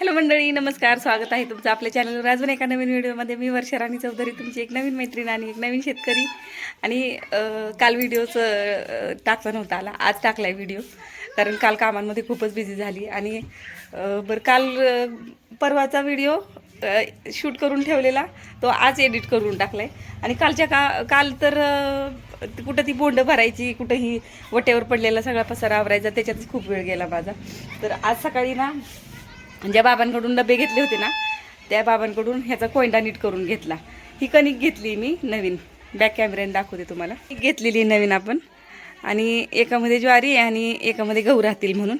Hello मंडळी नमस्कार स्वागत आहे तुमचं आपल्या चॅनलवर अजून एका नवीन व्हिडिओमध्ये मी वर्षा राणी चौधरी तुमची एक नवीन मैत्रीण आणि एक नवीन शेतकरी. आणि काल व्हिडिओचं टाकला नव्हता आला आज टाकला आहे व्हिडिओ कारण काल कामांमध्ये खूपच बिझी झाली. आणि बरं काल परवाचा व्हिडिओ शूट करून ठेवलेला तो आज एडिट करून टाकलाय. आणि कालच्या का काल तर कुठं ती बोंड भरायची कुठंही वटेवर पडलेला सगळा पसारा आवरायचा त्याच्यातच खूप वेळ गेला माझा. तर आज सकाळी ना ज्या बाबांकडून डबे घेतले होते ना त्या बाबांकडून ह्याचा कोयंडा नीट करून घेतला. ही कणिक घेतली मी नवीन. बॅक कॅमेऱ्याने दाखवते तुम्हाला. ही घेतलेली नवीन आपण. आणि एकामध्ये ज्वारी आहे आणि एकामध्ये गहू राहतील म्हणून.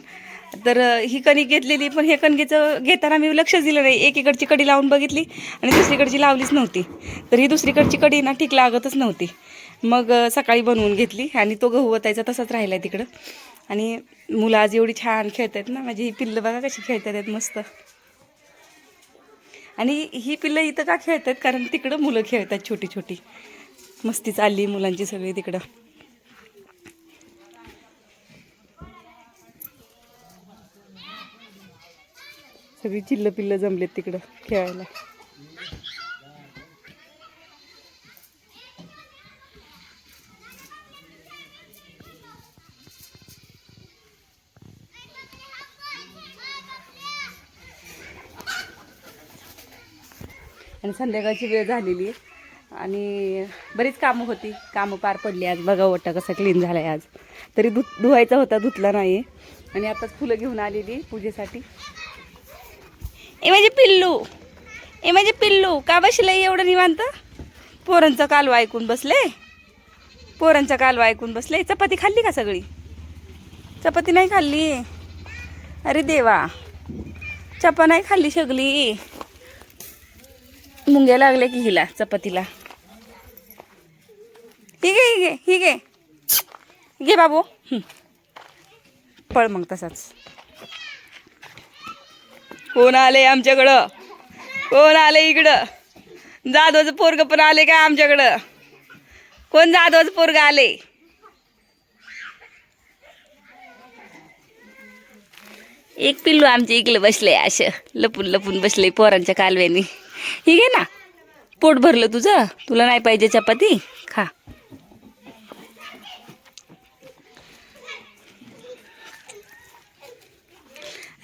तर ही कणिक घेतलेली पण हे कणकेचं घेताना मी लक्षच दिलं नाही. एकीकडची कडी लावून बघितली आणि दुसरीकडची लावलीच नव्हती. तर ही दुसरीकडची कडी ना ठीक लागतच नव्हती. मग सकाळी बनवून घेतली आणि तो गहू वतायचा तसाच राहिला आहे तिकडं. आणि मुलं आज एवढी छान खेळत आहेत ना. माझी ही पिल्लं बघा कशी खेळतात आहेत मस्त. आणि ही पिल्लं इथं का खेळतात कारण तिकडं मुलं खेळतात छोटी छोटी. मस्ती चालली मुलांची सगळी तिकडं. सगळी चिल्लं पिल्लं जमलेत तिकडं खेळायला. आणि संध्याकाळची वेळ झालेली. आहे आणि बरीच कामं होती. कामं पार पडली आज. बघा ओटा कसा क्लीन झाला आहे आज. तरी धु धुवायचा होता धुतला नाही. आणि आताच फुलं घेऊन आलेली पूजेसाठी. ए माझे पिल्लू. ए माझे पिल्लू का बसले एवढं निवांत? पोरांचा कालवा ऐकून बसले? पोरांचा कालवा ऐकून बसले? चपाती खाल्ली का सगळी? चपाती नाही खाल्ली? अरे देवा. चपा नाही खाल्ली सगळी. मुंग्या लागल्या की हिला चपातीला. ही घे ही घे ही घे. घे बाबू. पळ मग तसाच. कोण आले आमच्याकडं? कोण आले इकडं? जाधवचं पोरग पण आले का आमच्याकडं? कोण जाधवचं पोरग आले? एक पिल्लू आमच्या इकडे बसले असं. लपून लपून बसले पोरांच्या कालव्यानी. ही घे ना. पोट भरलं तुझं. तुला नाही पाहिजे चपाती. खा.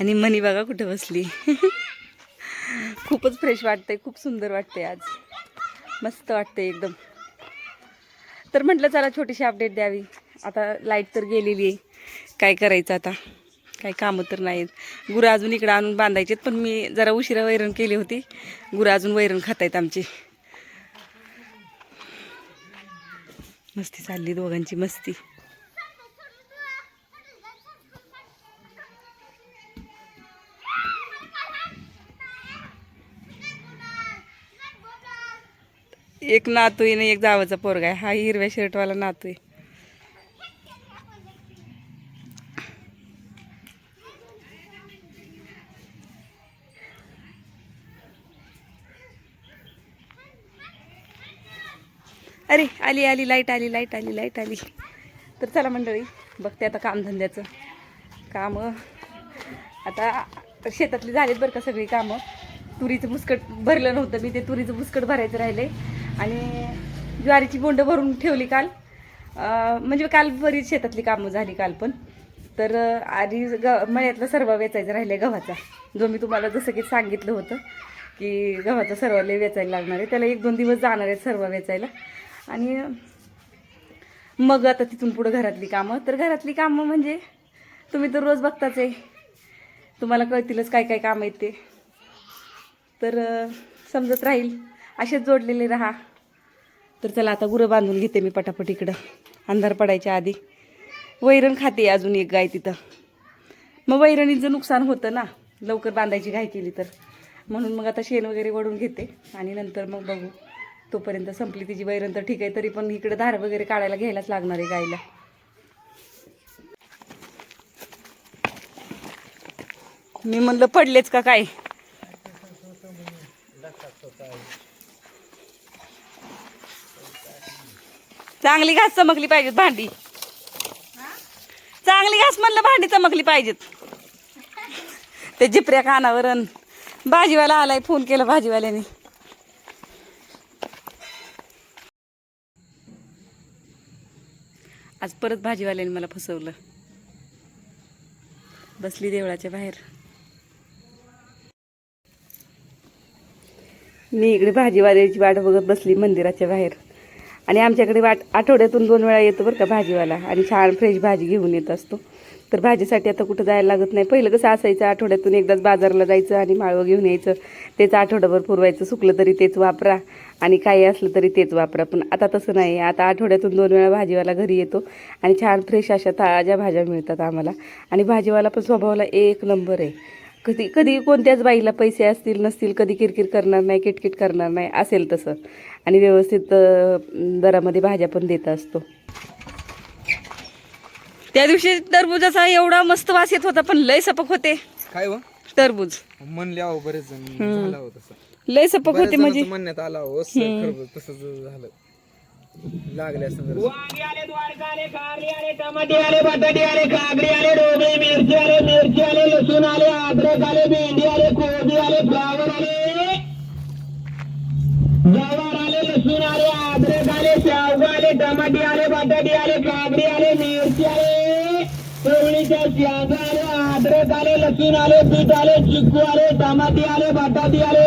आणि मनी बघा कुठं बसली. खूपच फ्रेश वाटतंय. खूप सुंदर वाटतंय आज. मस्त वाटतंय एकदम. तर म्हटलं चला छोटीशी अपडेट द्यावी. आता लाइट तर गेलेली आहे. काय करायचं आता? काही कामं तर नाहीत. गुरं अजून इकडं आणून बांधायचेत पण मी जरा उशिरा वैरण केली होती. गुरं अजून वैरण खातायत आमची. मस्ती चालली दोघांची मस्ती. एक नातू आहे ना एक जावाचा पोरगा आहे. हा हिरव्या शर्टवाला नातू आहे. अरे आली आली लाइट आली लाइट आली लाइट आली. तर चला मंडळी बघते आता कामधंद्याचं. कामं आता शेतातली झालीत बरं का सगळी कामं. तुरीचं बुसकट भरलं नव्हतं मी ते तुरीचं बुसकट भरायचं राहिले. आणि ज्वारीची बोंड भरून ठेवली काल. म्हणजे काल बरीच शेतातली कामं झाली काल पण. तर आधी ग मळ्यातला सर्व वेचायचा राहिले गव्हाचा. जो मी तुम्हाला जसं की सांगितलं होतं की गव्हाचा सर्व लय वेचायला लागणार आहे. त्याला एक दोन दिवस जाणार आहेत सर्व वेचायला. आणि मग आता तिथून पुढं घरातली कामं. तर घरातली कामं म्हणजे तुम्ही तर रोज बघताच आहे. तुम्हाला कळतीलच काय काय कामं आहेत ते. तर समजत राहील. असेच जोडलेले राहा. तर चला आता गुरं बांधून घेते मी पटापट इकडं. अंधार पडायच्या आधी. वैरण खाते अजून एक गाय तिथं. मग वैरणीचं नुकसान होतं ना लवकर बांधायची घाय केली तर. म्हणून मग आता शेण वगैरे वडून घेते. आणि नंतर मग बघू. तोपर्यंत संपली तिची वैरण तर ठीक आहे तरी पण इकडे धार वगैरे काढायला घ्यायलाच लागणार आहे गायला मी म्हणलं पडलेच का काय? चांगली घास चमकली पाहिजेत भांडी. चांगली घास म्हणलं भांडी चमकली पाहिजेत. ते जिपऱ्या कानावर भाजीवाला आलाय फोन केला भाजीवाल्याने. आज परत भाजीवाल्याने मला फसवलं. बसली देवळाच्या बाहेर. मी इकडे भाजीवाल्याची वाट बघत बसली मंदिराच्या बाहेर. आणि आमच्याकडे वाट आठवड्यातून दोन वेळा येतो बरं का भाजीवाला. आणि छान फ्रेश भाजी घेऊन येत असतो. तर भाजीसाठी आता कुठं जायला लागत नाही. पहिलं कसं असायचं आठवड्यातून एकदाच बाजारला जायचं आणि माळवं घेऊन यायचं. तेच आठवड्याभर पुरवायचं सुकलं तरी तेच वापरा आणि काही असलं तरी तेच वापरा. पण आता तसं नाही. आता आठवड्यातून दोन वेळा भाजीवाला घरी येतो आणि छान फ्रेश अशा ताज्या भाज्या मिळतात आम्हाला. आणि भाजीवाला पण स्वभावाला एक नंबर आहे. कधी कधी कोणत्याच बाईला पैसे असतील नसतील कधी किरकिर करणार नाही किटकिट करणार नाही असेल तसं. आणि व्यवस्थित दरामध्ये भाज्या पण देत असतो. त्या दिवशी टरबुजाचा एवढा मस्त वास येत होता पण लय सपक होते. काय व टरबूज. म्हणले आहो बरेच जण झाला हो तसं. लय सपक बऱ्याच होते म्हणजे जणांचं म्हणण्यात आला हो सर तसंच झालं. लागले असं जरा. वांगे आले द्वारका आले कारले आले टमाटे आले बटाटे आले काकडी आले डोबळी मिरची आले मिरची आले लसूण आले अद्रक आले भेंडी आले कोबी आले फ्लावर आले गवार आले लसूण आले अद्रक आले शेवगा आले टमाटे आले बटाटे आले काबडी आले मिरची आले चवळीच्या शेंगा आले अद्रक आले लसूण आले बीट आले चिक्कू आले टमाटे आले बटाटे आले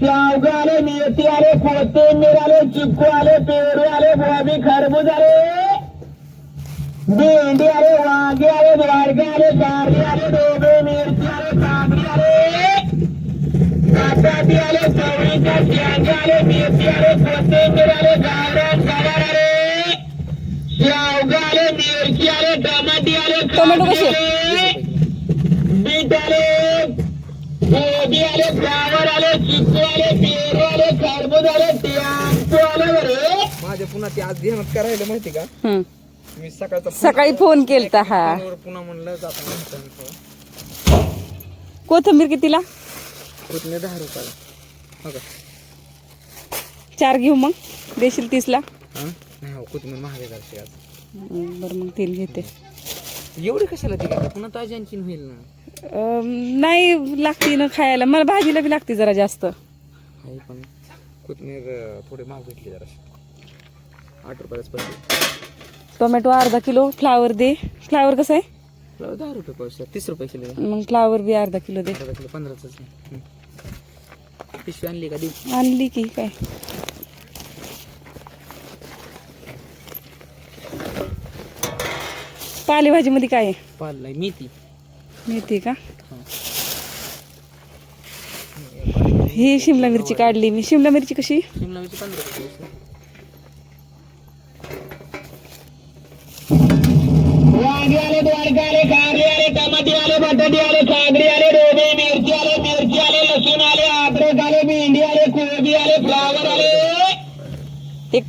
शेवगा आले मेथी आले कोथिंबीर आले चिक्कू आले पेरू आले गोबी खरबूज आले भेंडी आले वांगे आले द्वारका आले कारली आले डोबे बटाटी आले चवळीच्या शेंगा आले मेथी आले कोथिंबीर आले गावरान गवार आले शेवगा आले मिरची आले टमाटी आले टोमॅटो कसे? बीट आले गोबी आले फ्लावर आले चिक्कू आले पेरू आले खरबूज आले टियाम्पू आले बरे. माझ्या पुन्हा ते आज ध्यानात काय राहिलं माहिती का. मी सकाळचा सकाळी फोन केलता हा. पुन्हा म्हणलं जाता म्हणता कोथिंबीर कितीला? कुठले दहा रुपयाला. का? चार घेऊ मग. देशील तीसला? हा? नाही हो कोथिंबीर महाग आहे आज. बरं मग तीन घेते. एवढी कशाला ती का पुन्हा ताजी आणखीन होईल ना. नाही लागते ना खायला. मला भाजीला बी लागते जरा जास्त. आहे पण कोथिंबीर अं, थोडी महाग भेटली जराशी. आठ रुपयालाच पाहिजे टोमॅटो अर्धा किलो फ्लावर दे. फ्लावर कसं आहे? आपल्याला दहा रुपये पाहिजे तीस रुपये किलो आहे. मग फ्लावर बी अर्धा किलो दे. पंधराच. पिशवी आणली का देऊ आणली की काय? पालेभाजीमध्ये काय आहे? मेथी. मेथी का? ही. शिमला मिरची काढली मी. शिमला मिरची कशी? शिमला मिरची पंधरा रुपये आले कारले आले टमाटे आले बटाटे आले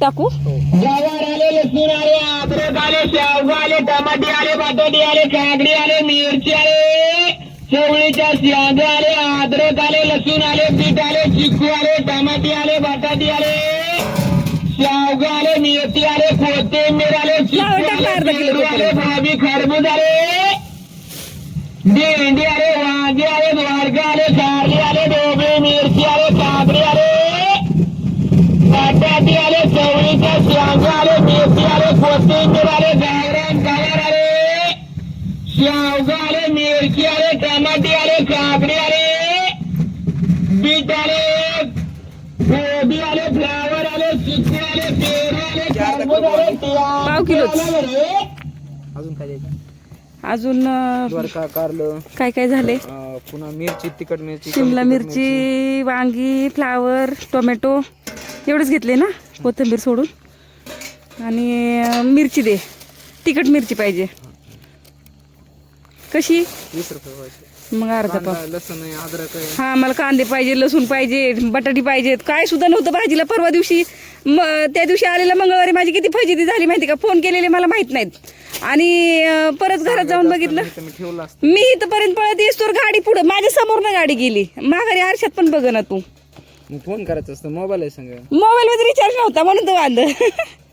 टाकू गवार आले लसूण आले अद्रक आले शेवगा आले टमाटे आले बटाटे आले काकडी आले मिरची आले चवळीच्या शेंगा आले अद्रक आले लसूण आले बीट आले आले टमाटे आले बटाटे आले शेवगा आले आले कोथिंबीर आले आले भाजी खरबूज आले भेंडी आले वांगे आले द्वारका आले कारली आले मेथी आले कोथिंबीर आले गावरान गवार आले शेवगा आले मिरची आले टमाटे आले काकडी आले बीट आले गोबी आले फ्लावर आले चिकू आले पेरू आले खरबूज आले पाव किलोच. टियाम्पू आले बरे. अजून काय अजून काय काय झाले? पुन्हा मिरची तिखट मिरची शिमला मिरची. वांगी फ्लावर टोमॅटो एवढंच घेतले ना? कोथिंबीर सोडून? आणि मिरची दे. तिखट मिरची पाहिजे. कशी? वीस रुपये पाहिजे. मग अर्धा पाव. लसूण अद्रक हा मला कांदे पाहिजे लसूण पाहिजे बटाटी पाहिजेत काय सुद्धा नव्हतं भाजीला परवा दिवशी. म त्या दिवशी आलेल्या मंगळवारी माझी किती फजिती झाली माहिती का? फोन केलेले मला माहीत नाहीत. आणि परत घरात जाऊन बघितलं. मी इथपर्यंत पळत येस तर गाडी पुढं माझ्या समोरनं गाडी गेली. माघारी आरशात पण बघ ना तू. फोन करायचं असतं मोबाईल आहे संग. मोबाईल मध्ये रिचार्ज नव्हता म्हणून तो वांद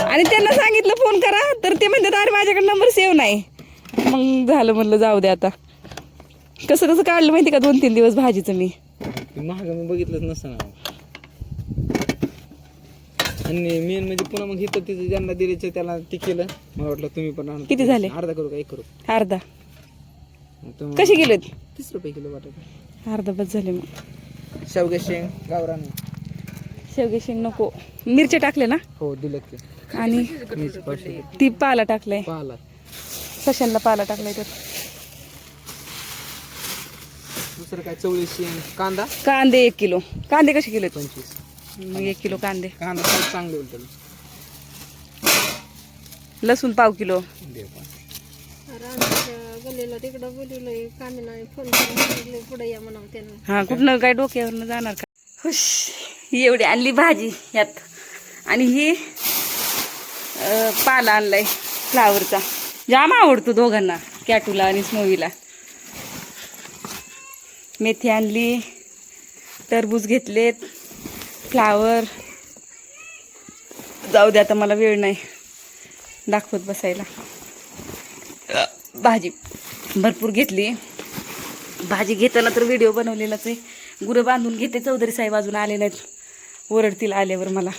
आणि त्यांना सांगितलं फोन करा. तर ते म्हणतात अरे माझ्याकडे नंबर सेव्ह नाही. मग झालं म्हणलं जाऊ दे आता. कसं कसं काढलं माहिती का? दोन तीन दिवस भाजीचं मी. महाग मी बघितलंच नसतं आणि मेन म्हणजे पुन्हा मग इथं तिचं ज्यांना दिलेचं त्याला ते केलं. मला वाटलं तुम्ही पण आणा. किती झाले? अर्धा करू का? एक करू. अर्धा. मग कशी गेलेत? तीस रुपये किलो बटाटा. अर्धा बस झाले मग. शेवगे शेंग गावरान. शेवगे शेंग नको. मिरच्या टाकले ना? हो दिलं ते आणि मीच ती पाला टाकलाय. पाला. सशांना पाला टाकलाय तर? दुसरं काय? चवळी शेंग. कांदा? कांदे एक किलो. कांदे कसे किलो आहेत? पंचवीस. मग एक किलो कांदे. कांदा चांगले लसूण पाव किलो. गल्लीला तिकडं बोलवलंय कामीला फोन करून सांगितलंय पुढे या म्हणावं त्यांना. हा कुठनं काय डोक्यावरनं जाणार का? हुश. ही एवढी आणली भाजी ह्यात आणि ही पाला आणलाय फ्लावरचा. जाम आवडतो दोघांना कॅटूला आणि स्मोवीला. मेथी आणली टरबूज घेतलेत फ्लावर. जाऊ दे आता मला वेळ नाही दाखवत बसायला. भाजी भरपूर घेतली. भाजी घेताना तर व्हिडिओ बनवलेलाच आहे. गुरं बांधून घेते चौधरी साहेब अजून आले नाहीत. ओरडतील आल्यावर मला.